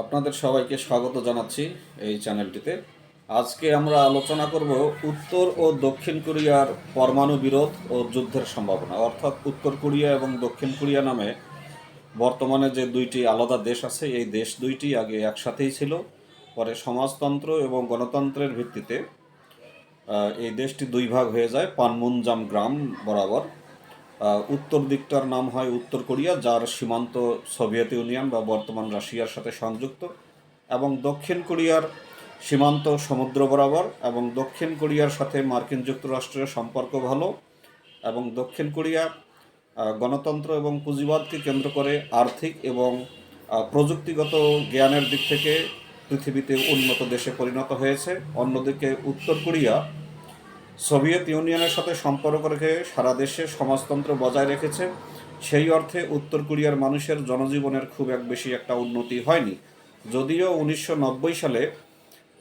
আপনাদের সবাইকে স্বাগত জানাচ্ছি এই চ্যানেলটিতে। আজকে আমরা আলোচনা করব উত্তর ও দক্ষিণ কোরিয়ার পরমাণু বিরোধ ও যুদ্ধের সম্ভাবনা। অর্থাৎ উত্তর কোরিয়া এবং দক্ষিণ কোরিয়া নামে বর্তমানে যে দুইটি আলাদা দেশ আছে, এই দেশ দুইটি আগে একসাথেই ছিল। পরে সমাজতন্ত্র এবং গণতন্ত্রের ভিত্তিতে এই দেশটি দুই ভাগ হয়ে যায়, পানমুনজাম গ্রাম বরাবর। উত্তর দিকটার নাম হয় উত্তর কোরিয়া, যার সীমান্ত সোভিয়েত ইউনিয়ন বা বর্তমান রাশিয়ার সাথে সংযুক্ত, এবং দক্ষিণ কোরিয়ার সীমান্ত সমুদ্র বরাবর, এবং দক্ষিণ কোরিয়ার সাথে মার্কিন যুক্তরাষ্ট্রের সম্পর্ক ভালো, এবং দক্ষিণ কোরিয়া গণতন্ত্র এবং পুঁজিবাদকে কেন্দ্র করে আর্থিক এবং প্রযুক্তিগত জ্ঞানের দিক থেকে পৃথিবীতে উন্নত দেশে পরিণত হয়েছে। অন্যদিকে উত্তর কোরিয়া সোভিয়েত ইউনিয়নের সাথে সম্পর্ক রেখে সারা দেশে সমাজতন্ত্র বজায় রেখেছে। সেই অর্থে উত্তর কোরিয়ার মানুষের জনজীবনের খুব এক বেশি একটা উন্নতি হয়নি। যদিও উনিশশো নব্বই সালে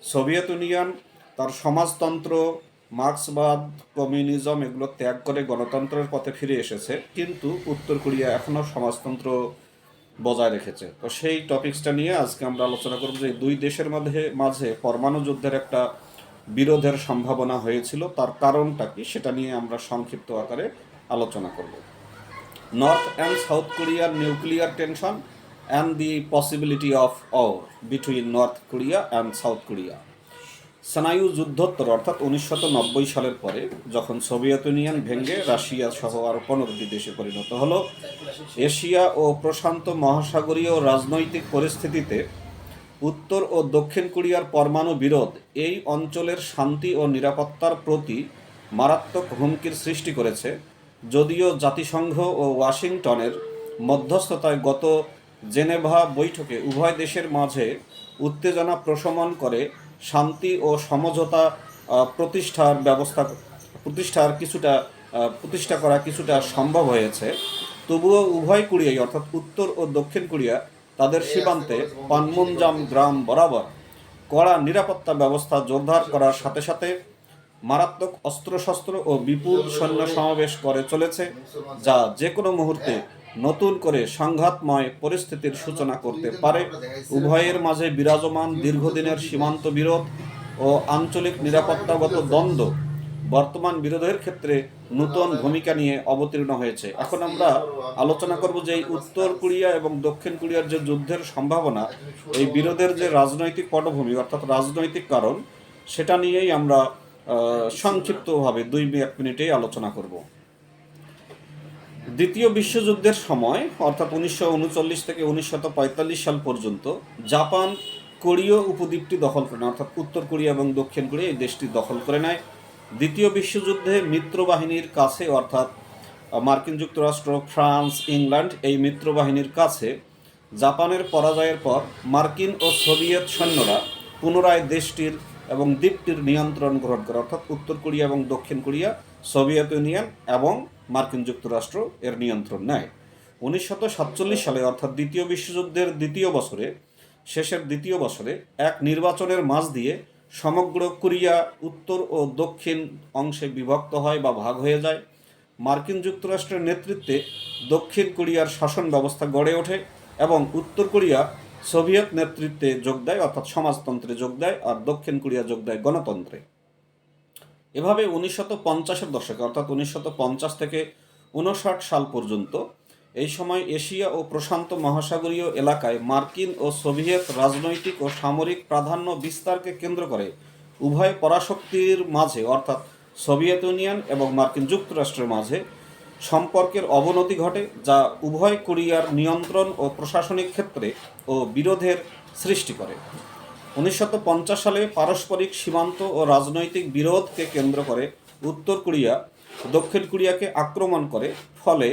সোভিয়েত ইউনিয়ন তার সমাজতন্ত্র, মার্ক্সবাদ, কমিউনিজম এগুলো ত্যাগ করে গণতন্ত্রের পথে ফিরে এসেছে। কিন্তু উত্তর কোরিয়া এখনও সমাজতন্ত্র বজায় রেখেছে। তো সেই টপিকসটা নিয়ে আজকে আমরা আলোচনা করব যে দুই দেশের মধ্যে, মাঝে পরমাণু যুদ্ধের একটা বিরোধের সম্ভাবনা হয়েছিল, তার কারণটা কি সেটা নিয়ে আমরা সংক্ষিপ্ত আকারে আলোচনা করব। নর্থ অ্যান্ড সাউথ কোরিয়ার nuclear tension and the possibility of or between north Korea and south Korea স্নায়ু যুদ্ধোত্তর অর্থাৎ উনিশশো নব্বই সালের পরে যখন সোভিয়েত ইউনিয়ন ভেঙে রাশিয়া সহ আরও পনেরোটি দেশে পরিণত হলো, এশিয়া ও প্রশান্ত মহাসাগরীয় রাজনৈতিক পরিস্থিতিতে উত্তর ও দক্ষিণ কোরিয়ার পরমাণু বিরোধ এই অঞ্চলের শান্তি ও নিরাপত্তার প্রতি মারাত্মক হুমকির সৃষ্টি করেছে, যদিও জাতিসংঘ ও ওয়াশিংটনের মধ্যস্থতায় গত জেনেভা বৈঠকে উভয় দেশের মাঝে উত্তেজনা প্রশমন করে শান্তি ও সমঝোতা প্রতিষ্ঠার ব্যবস্থা, প্রতিষ্ঠার কিছুটা প্রতিষ্ঠা করা কিছুটা সম্ভব হয়েছে। তবুও উভয় কোরিয়াই, অর্থাৎ উত্তর ও দক্ষিণ কোরিয়া তাদের সীমান্তে পানমুনজাম গ্রাম বরাবর কড়া নিরাপত্তা ব্যবস্থা জোরদার করার সাথে সাথে মারাত্মক অস্ত্রশস্ত্র ও বিপুল সৈন্য সমাবেশ করে চলেছে, যা যে কোনো মুহূর্তে নতুন করে সংঘাতময় পরিস্থিতির সূচনা করতে পারে। উভয়ের মাঝে বিরাজমান দীর্ঘদিনের সীমান্ত বিরোধ ও আঞ্চলিক নিরাপত্তাগত দ্বন্দ্ব বর্তমান বিরোধের ক্ষেত্রে নতুন ভূমিকা নিয়ে অবতীর্ণ হয়েছে। এখন আমরা আলোচনা করব যে উত্তর কোরিয়া এবং দক্ষিণ কোরিয়ার যে যুদ্ধের সম্ভাবনা, এই বিরোধের যে রাজনৈতিক পটভূমি, অর্থাৎ রাজনৈতিক কারণ, সেটা নিয়েই আমরা সংক্ষিপ্তভাবে দুই এক মিনিটেই আলোচনা করব। দ্বিতীয় বিশ্বযুদ্ধের সময়, অর্থাৎ উনিশশো উনচল্লিশ থেকে উনিশশো পঁয়তাল্লিশ সাল পর্যন্ত, জাপান কোরীয় উপদ্বীপটি দখল করে নেয়, অর্থাৎ উত্তর কোরিয়া এবং দক্ষিণ কোরিয়া এই দেশটি দখল করে নেয়। দ্বিতীয় বিশ্বযুদ্ধে মিত্রবাহিনীর কাছে, অর্থাৎ মার্কিন যুক্তরাষ্ট্র, ফ্রান্স, ইংল্যান্ড, এই মিত্রবাহিনীর কাছে জাপানের পরাজয়ের পর মার্কিন ও সোভিয়েত সৈন্যরা পুনরায় দেশটির এবং দ্বীপটির নিয়ন্ত্রণ গ্রহণ করে, অর্থাৎ উত্তর কোরিয়া এবং দক্ষিণ কোরিয়া, সোভিয়েত ইউনিয়ন এবং মার্কিন যুক্তরাষ্ট্র এর নিয়ন্ত্রণ নেয়। উনিশশো সাতচল্লিশ সালে, অর্থাৎ দ্বিতীয় বিশ্বযুদ্ধের দ্বিতীয় বছরে, শেষের দ্বিতীয় বছরে, এক নির্বাচনের মাঝ দিয়ে সমগ্র কোরিয়া উত্তর ও দক্ষিণ অংশে বিভক্ত হয় বা ভাগ হয়ে যায়। মার্কিন যুক্তরাষ্ট্রের নেতৃত্বে দক্ষিণ কোরিয়ার শাসন ব্যবস্থা গড়ে ওঠে এবং উত্তর কোরিয়া সোভিয়েত নেতৃত্বে যোগ দেয়, অর্থাৎ সমাজতন্ত্রে যোগ দেয় আর দক্ষিণ কোরিয়া যোগ দেয় গণতন্ত্রে। এভাবে উনিশশত পঞ্চাশের দশকে, অর্থাৎ উনিশশত পঞ্চাশ থেকে উনষাট সাল পর্যন্ত এই সময় এশিয়া ও প্রশান্ত মহাসাগরীয় এলাকায় মার্কিন ও সোভিয়েত রাজনৈতিক ও সামরিক প্রাধান্য বিস্তারকে কেন্দ্র করে উভয় পরাশক্তির মাঝে, অর্থাৎ সোভিয়েত ইউনিয়ন এবং মার্কিন যুক্তরাষ্ট্রের মাঝে, সম্পর্কের অবনতি ঘটে, যা উভয় কোরিয়ার নিয়ন্ত্রণ ও প্রশাসনিক ক্ষেত্রে ও বিরোধের সৃষ্টি করে। উনিশশো পঞ্চাশ সালে পারস্পরিক সীমান্ত ও রাজনৈতিক বিরোধকে কেন্দ্র করে উত্তর কোরিয়া দক্ষিণ কোরিয়াকে আক্রমণ করে, ফলে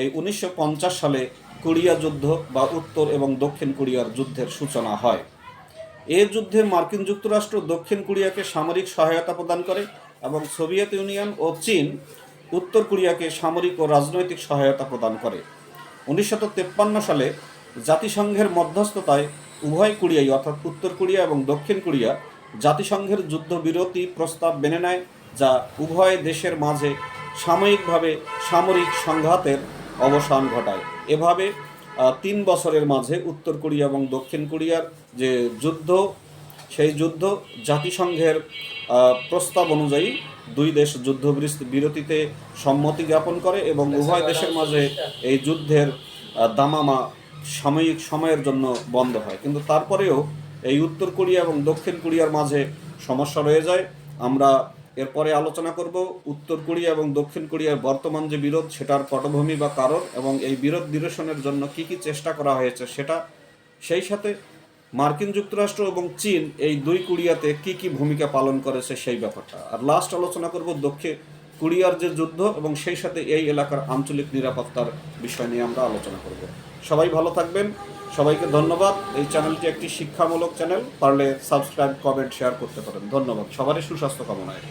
এই উনিশশো পঞ্চাশ সালে কোরিয়া যুদ্ধ বা উত্তর এবং দক্ষিণ কোরিয়ার যুদ্ধের সূচনা হয়। এ যুদ্ধে মার্কিন যুক্তরাষ্ট্র দক্ষিণ কোরিয়াকে সামরিক সহায়তা প্রদান করে এবং সোভিয়েত ইউনিয়ন ও চীন উত্তর কোরিয়াকে সামরিক ও রাজনৈতিক সহায়তা প্রদান করে। উনিশশো সালে জাতিসংঘের মধ্যস্থতায় উভয় কোরিয়াই অর্থাৎ উত্তর কোরিয়া এবং দক্ষিণ কোরিয়া জাতিসংঘের যুদ্ধবিরতি প্রস্তাব মেনে নেয়, যা উভয় দেশের মাঝে সাময়িকভাবে সামরিক সংঘাতের অবসান ঘটায়। এভাবে তিন বছরের মাঝে উত্তর কোরিয়া এবং দক্ষিণ কোরিয়ার যে যুদ্ধ সেই যুদ্ধ জাতিসংঘের প্রস্তাব অনুযায়ী দুই দেশ যুদ্ধ বিরতিতে সম্মতি জ্ঞাপন করে এবং উভয় দেশের মাঝে এই যুদ্ধের দামামা সাময়িক সময়ের জন্য বন্ধ হয়। কিন্তু তারপরেও এই উত্তর কোরিয়া এবং দক্ষিণ কোরিয়ার মাঝে সমস্যা রয়ে যায়। আমরা এরপরে আলোচনা করব উত্তর কোরিয়া এবং দক্ষিণ কোরিয়ার বর্তমান যে বিরোধ, সেটার পটভূমি বা কারণ এবং এই বিরোধ নিরসনের জন্য কি কি চেষ্টা করা হয়েছে সেটা। সেই সাথে মার্কিন যুক্তরাষ্ট্র এবং চীন এই দুই কোরিয়াতে কি কি ভূমিকা পালন করেছে সেই ব্যাপারটা। আর লাস্ট আলোচনা করব দক্ষিণ কোরিয়ার যে যুদ্ধ এবং সেই সাথে এই এলাকার আঞ্চলিক নিরাপত্তার বিষয় নিয়ে আমরা আলোচনা করব। সবাই ভালো থাকবেন। সবাইকে ধন্যবাদ। এই চ্যানেলটি একটি শিক্ষামূলক চ্যানেল। পারলে সাবস্ক্রাইব, কমেন্ট, শেয়ার করতে পারেন। ধন্যবাদ। সবারই সুস্বাস্থ্য কামনায়।